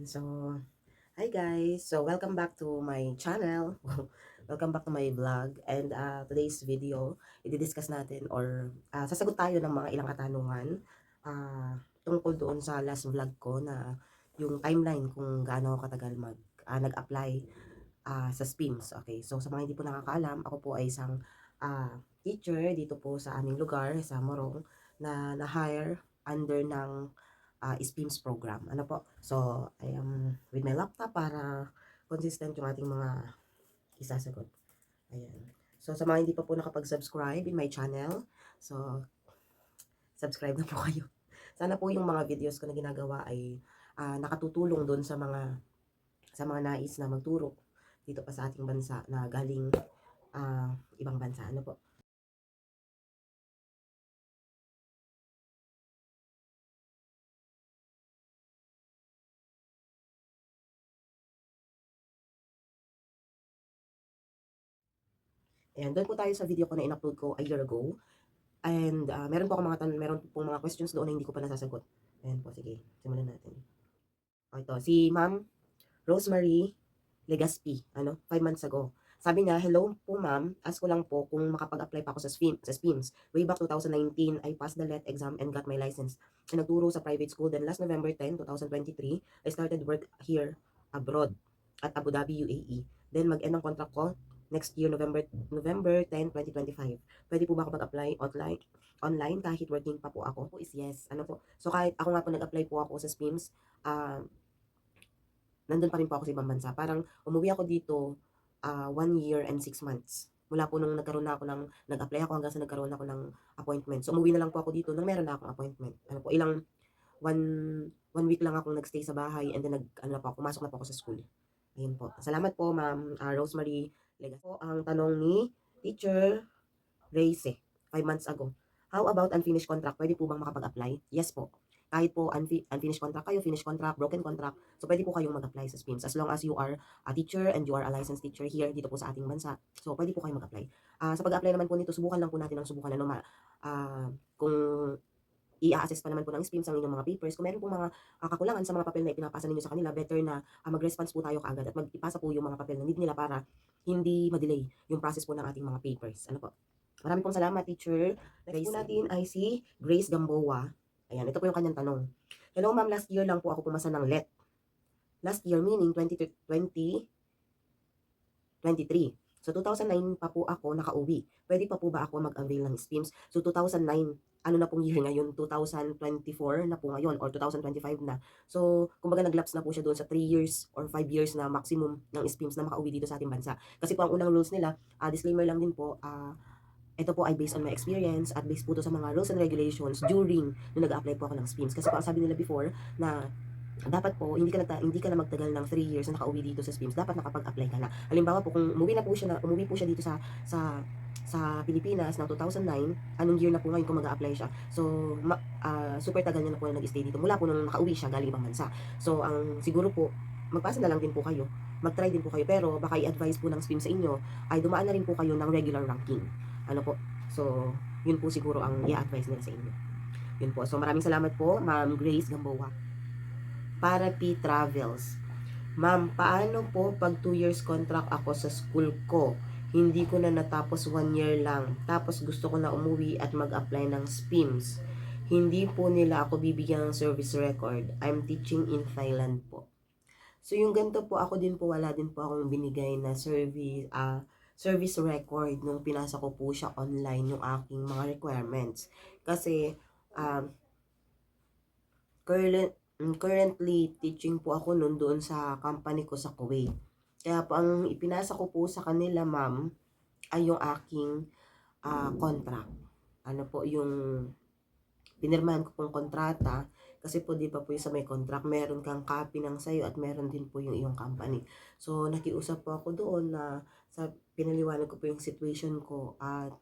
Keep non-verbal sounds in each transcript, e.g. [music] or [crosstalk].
And so, hi guys! So, welcome back to my channel. [laughs] welcome back to my vlog. And uh, today's video, i-discuss natin or uh, sasagot tayo ng mga ilang katanungan uh, tungkol doon sa last vlog ko na yung timeline kung gaano katagal mag, uh, nag-apply uh, sa SPIMS. Okay, so sa mga hindi po nakakaalam, ako po ay isang uh, teacher dito po sa aming lugar, sa Morong, na na-hire under ng uh, SPIMS program. Ano po? So, I am with my laptop para consistent yung ating mga isasagot. Ayan. So, sa mga hindi pa po nakapag-subscribe in my channel, so, subscribe na po [laughs] kayo. Sana po yung mga videos ko na ginagawa ay uh, nakatutulong doon sa mga sa mga nais na magturo dito pa sa ating bansa na galing uh, ibang bansa. Ano po? Ayan, doon po tayo sa video ko na in-upload ko a year ago. And uh, meron po ako mga tan meron po mga questions doon na hindi ko pa nasasagot. Ayan po, sige. Simulan natin. O ito, si Ma'am Rosemary Legaspi, ano, 5 months ago. Sabi niya, hello po ma'am, ask ko lang po kung makapag-apply pa ako sa, SPIM, sa SPIMS. Way back 2019, I passed the LET exam and got my license. And nagturo sa private school. Then last November 10, 2023, I started work here abroad at Abu Dhabi, UAE. Then mag-end ang contract ko next year, November November 10, 2025. Pwede po ba ako mag-apply online? Online kahit working pa po ako? Po is yes. Ano po? So kahit ako nga po nag-apply po ako sa SPIMS, uh, nandun pa rin po ako sa ibang bansa. Parang umuwi ako dito uh, one year and six months. Mula po nung nagkaroon na ako ng, nag-apply ako hanggang sa nagkaroon ako ng appointment. So umuwi na lang po ako dito nung meron na akong appointment. Ano po, ilang, one, one week lang akong nagstay sa bahay and then nag, ano na po, pumasok na po ako sa school. Ayun po. Salamat po, Ma'am uh, Rosemary Legas. Po ang tanong ni Teacher Reyce, 5 months ago. How about unfinished contract? Pwede po bang makapag-apply? Yes po. Kahit po unfi- unfinished contract kayo, finished contract, broken contract, so pwede po kayong mag-apply sa SPIMS as long as you are a teacher and you are a licensed teacher here dito po sa ating bansa. So pwede po kayong mag-apply. Uh, sa pag-apply naman po nito, subukan lang po natin ang subukan ano, ma, uh, kung i-assess pa naman po ng SPIMS ang inyong mga papers. Kung meron po mga uh, kakulangan sa mga papel na ipinapasa ninyo sa kanila, better na uh, mag-response po tayo kaagad at mag-ipasa po yung mga papel na need nila para hindi ma-delay yung process po ng ating mga papers. Ano po? Maraming pong salamat, teacher. Next po natin ay si Grace Gamboa. Ayan, ito po yung kanyang tanong. Hello ma'am, last year lang po ako pumasa ng LET. Last year meaning 2020 23. So 2009 pa po ako nakauwi. Pwede pa po ba ako mag-avail ng SPIMS? So 2009, ano na pong year ngayon? 2024 na po ngayon or 2025 na. So kumbaga naglaps na po siya doon sa 3 years or 5 years na maximum ng SPIMS na makauwi dito sa ating bansa. Kasi po ang unang rules nila, uh, disclaimer lang din po, uh, ito po ay based on my experience at based po to sa mga rules and regulations during nung nag-apply po ako ng SPIMS. Kasi po ang sabi nila before na dapat po hindi ka na hindi ka na magtagal ng 3 years na nakauwi dito sa SPIMS, dapat nakapag-apply ka na. Halimbawa po kung umuwi na po siya na umuwi po siya dito sa sa sa Pilipinas ng 2009, anong year na po ngayon kung mag-apply siya. So, ma, uh, super tagal niya na po na nag-stay dito mula po nung nakauwi siya galing ibang bansa. So, ang siguro po, magpasa na lang din po kayo. Mag-try din po kayo. Pero, baka i-advise po ng SPIM sa inyo, ay dumaan na rin po kayo ng regular ranking. Ano po? So, yun po siguro ang i-advise nila sa inyo. Yun po. So, maraming salamat po, Ma'am Grace Gamboa. Para P Travels. Ma'am, paano po pag 2 years contract ako sa school ko? Hindi ko na natapos 1 year lang. Tapos gusto ko na umuwi at mag-apply ng SPIMS. Hindi po nila ako bibigyan ng service record. I'm teaching in Thailand po. So yung ganito po ako din po wala din po akong binigay na service uh, service record nung pinasa ko po siya online yung aking mga requirements. Kasi um, current, currently teaching po ako nun doon sa company ko sa Kuwait. Kaya po ang ipinasa ko po sa kanila ma'am ay yung aking uh, contract. Ano po yung pinirmahan ko pong kontrata kasi po di ba po yung sa may contract meron kang copy ng sayo at meron din po yung iyong company. So nakiusap po ako doon na sa pinaliwanag ko po yung situation ko at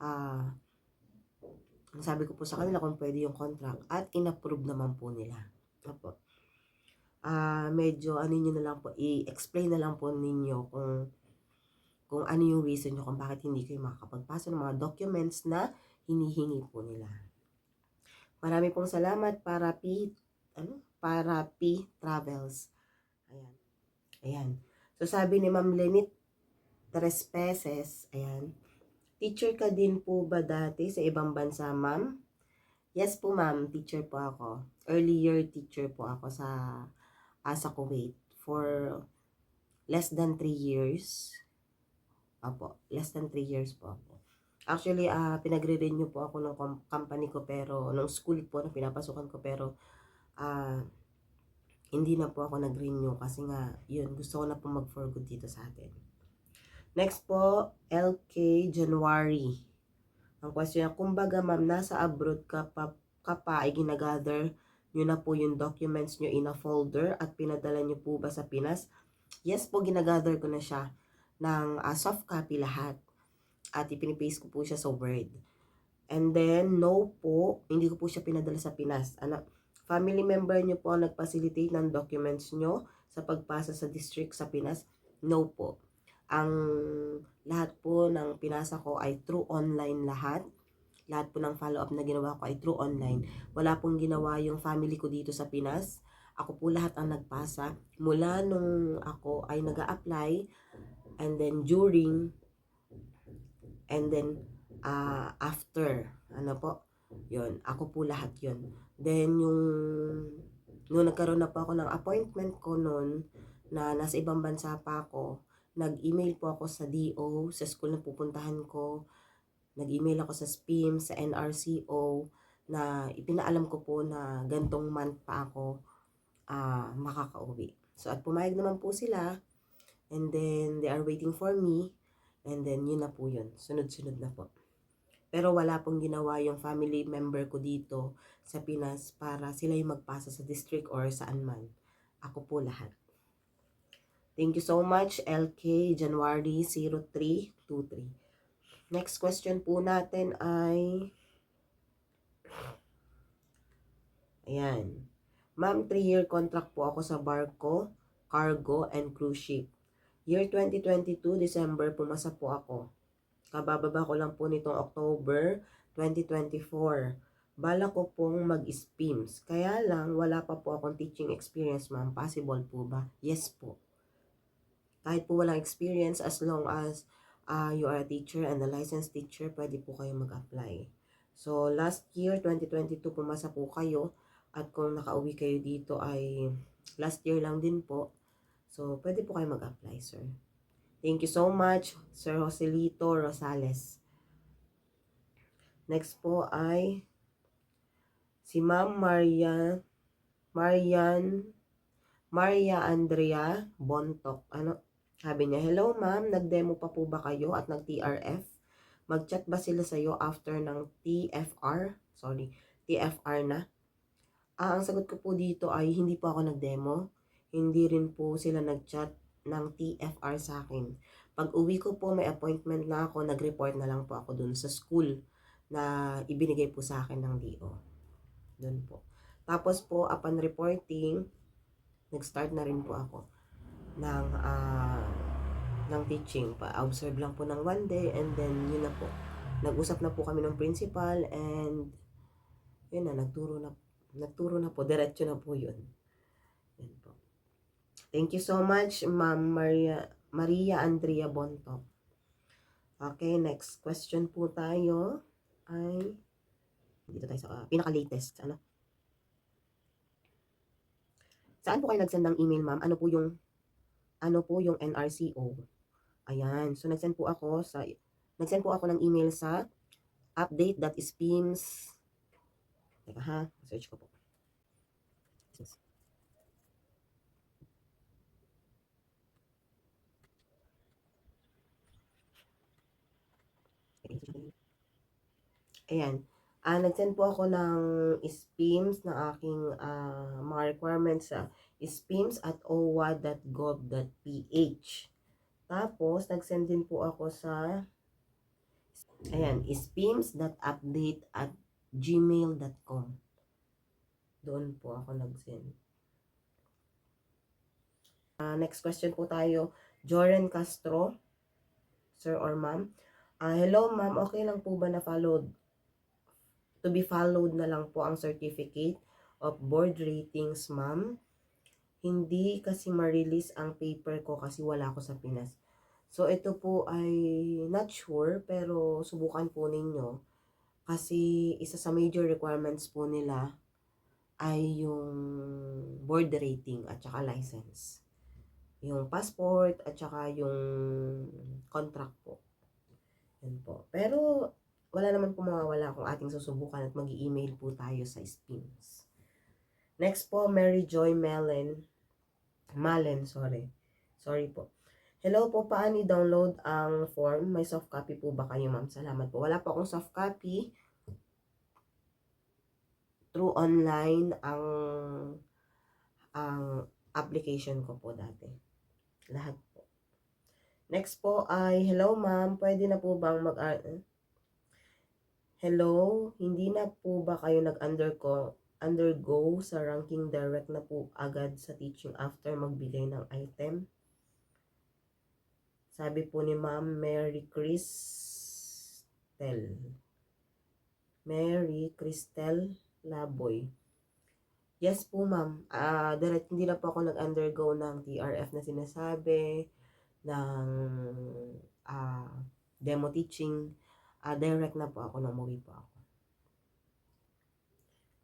uh, sabi ko po sa kanila kung pwede yung contract at inapprove naman po nila. Opo uh, medyo ano niyo na lang po, i-explain na lang po ninyo kung kung ano yung reason nyo kung bakit hindi kayo makakapagpasa ng mga documents na hinihingi po nila. Marami pong salamat para P ano? Para P Travels. Ayan. Ayan. So, sabi ni Ma'am Lenit Tres ayan. Teacher ka din po ba dati sa ibang bansa, ma'am? Yes po, ma'am. Teacher po ako. Early year teacher po ako sa Asa Kuwait for less than 3 years. Apo, less than 3 years po ako. Actually, ah pinagre-renew po ako ng com- company ko pero nung school po na pinapasukan ko pero ah hindi na po ako nag-renew kasi nga yun gusto ko na po mag for good dito sa atin. Next po, LK January. Ang question niya, kumbaga ma'am, nasa abroad ka pa, ka pa ay ginagather nyo na po yung documents nyo in a folder at pinadala nyo po ba sa Pinas? Yes po, ginagather ko na siya ng ah, soft copy lahat. At ipinipaste ko po siya sa Word. And then, no po, hindi ko po siya pinadala sa Pinas. Ano, family member nyo po ang nag-facilitate ng documents nyo sa pagpasa sa district sa Pinas? No po. Ang lahat po ng pinasa ko ay through online lahat. Lahat po ng follow-up na ginawa ko ay through online. Wala pong ginawa yung family ko dito sa Pinas. Ako po lahat ang nagpasa. Mula nung ako ay nag apply and then during and then ah, after. Ano po? Yun. Ako po lahat yun. Then yung nung nagkaroon na po ako ng appointment ko noon na nasa ibang bansa pa ako, nag-email po ako sa DO, sa school na pupuntahan ko. Nag-email ako sa SPIM, sa NRCO, na ipinaalam ko po na gantong month pa ako ah makakauwi. So, at pumayag naman po sila. And then, they are waiting for me. And then, yun na po yun. Sunod-sunod na po. Pero wala pong ginawa yung family member ko dito sa Pinas para sila yung magpasa sa district or saan man. Ako po lahat. Thank you so much, LK January 0323. Next question po natin ay Ayan. Ma'am, 3-year contract po ako sa barko, cargo, and cruise ship. Year 2022, December, pumasa po ako. Kabababa ko lang po nitong October 2024. Bala ko pong mag-SPIMS. Kaya lang, wala pa po akong teaching experience, ma'am. Possible po ba? Yes po. Kahit po walang experience, as long as uh, you are a teacher and a licensed teacher, pwede po kayo mag-apply. So, last year, 2022, pumasa po kayo. At kung nakauwi kayo dito ay last year lang din po. So, pwede po kayo mag-apply, sir. Thank you so much, Sir Joselito Rosales. Next po ay si Ma'am Maria Marian Maria Andrea Bontok. Ano? Sabi niya, Hello ma'am, nag-demo pa po ba kayo at nag-TRF? Mag-chat ba sila sa'yo after ng TFR? Sorry, TFR na? Ah, ang sagot ko po dito ay hindi po ako nag-demo. Hindi rin po sila nag-chat ng TFR sa akin. Pag uwi ko po, may appointment na ako, nag-report na lang po ako dun sa school na ibinigay po sa akin ng DO. Dun po. Tapos po, upon reporting, nag-start na rin po ako ng ah, ng teaching. Pa-observe lang po ng one day and then yun na po. Nag-usap na po kami ng principal and yun na, nagturo na nagturo na po, diretso na po yun. Yan po. Thank you so much, Ma'am Maria, Maria Andrea Bonto. Okay, next question po tayo ay dito tayo sa uh, pinaka-latest. Ano? Saan po kayo nag-send ng email, ma'am? Ano po yung ano po yung NRCO? Ayan. So, nag-send po ako sa nag-send po ako ng email sa update.spims Teka ha, search ko po. Ayan. Ah, nag-send po ako ng SPIMS ng aking ah, mga requirements sa SPIMS at owa.gov.ph. Tapos, nag-send din po ako sa ayan, spims.update at gmail.com. Doon po ako nag-send. Ah, next question po tayo. Joren Castro, sir or ma'am. Ah, hello ma'am, okay lang po ba na followed? To be followed na lang po ang certificate of board ratings, ma'am. Hindi kasi ma-release ang paper ko kasi wala ako sa Pinas. So, ito po ay not sure, pero subukan po ninyo. Kasi isa sa major requirements po nila ay yung board rating at saka license. Yung passport at saka yung contract po. Yan po. Pero wala naman po mawawala kung ating susubukan at mag email po tayo sa SPINS. Next po, Mary Joy Mellen. Malen, sorry. Sorry po. Hello po, paano i-download ang form? May soft copy po ba kayo, ma'am? Salamat po. Wala po akong soft copy. Through online ang ang application ko po dati. Lahat po. Next po ay, hello ma'am, pwede na po bang mag Hello, hindi na po ba kayo nag-undergo undergo sa ranking direct na po agad sa teaching after magbigay ng item? Sabi po ni Ma'am Mary Cristel. Mary Cristel Laboy. Yes po ma'am. Ah, direct hindi na po ako nag-undergo ng TRF na sinasabi ng ah, demo teaching. Ah, direct na po ako nang umuwi po ako.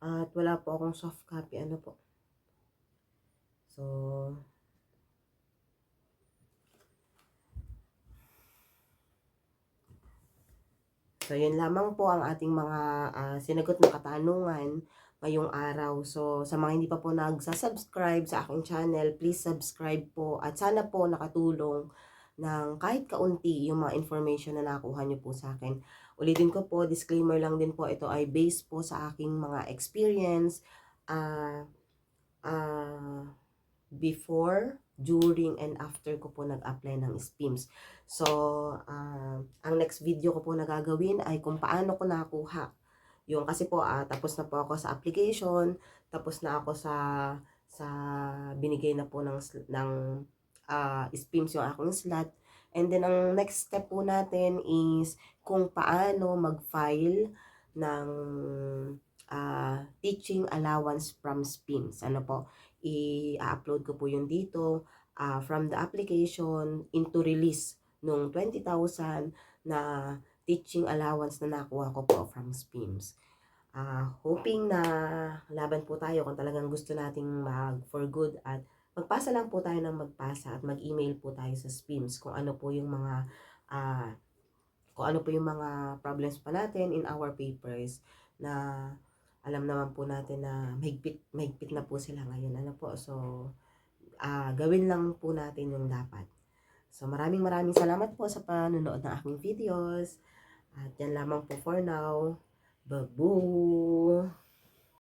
At wala po akong soft copy. Ano po? So, So, yun lamang po ang ating mga ah, sinagot na katanungan ngayong araw. So, sa mga hindi pa po nagsasubscribe sa aking channel, please subscribe po. At sana po nakatulong ng kahit kaunti yung mga information na nakuha nyo po sa akin. Ulitin ko po, disclaimer lang din po, ito ay based po sa aking mga experience ah ah, before, during, and after ko po nag-apply ng SPIMS. So, ah, ang next video ko po na gagawin ay kung paano ko nakuha. Yung kasi po, ah, tapos na po ako sa application, tapos na ako sa sa binigay na po ng ng ah, SPIMS yung aking slot. And then, ang next step po natin is kung paano mag-file ng ah, teaching allowance from SPIMS. Ano po, i-upload ko po yun dito ah, from the application into release nung 20,000 na teaching allowance na nakuha ko po from SPIMS. Ah, hoping na laban po tayo kung talagang gusto nating mag for good at magpasa lang po tayo ng magpasa at mag-email po tayo sa SPIMS kung ano po yung mga ah, kung ano po yung mga problems pa natin in our papers na alam naman po natin na mahigpit, mahigpit na po sila ngayon. Ano po, so ah, gawin lang po natin yung dapat. So maraming maraming salamat po sa panonood ng aking videos. At yan lamang po for now. Babu!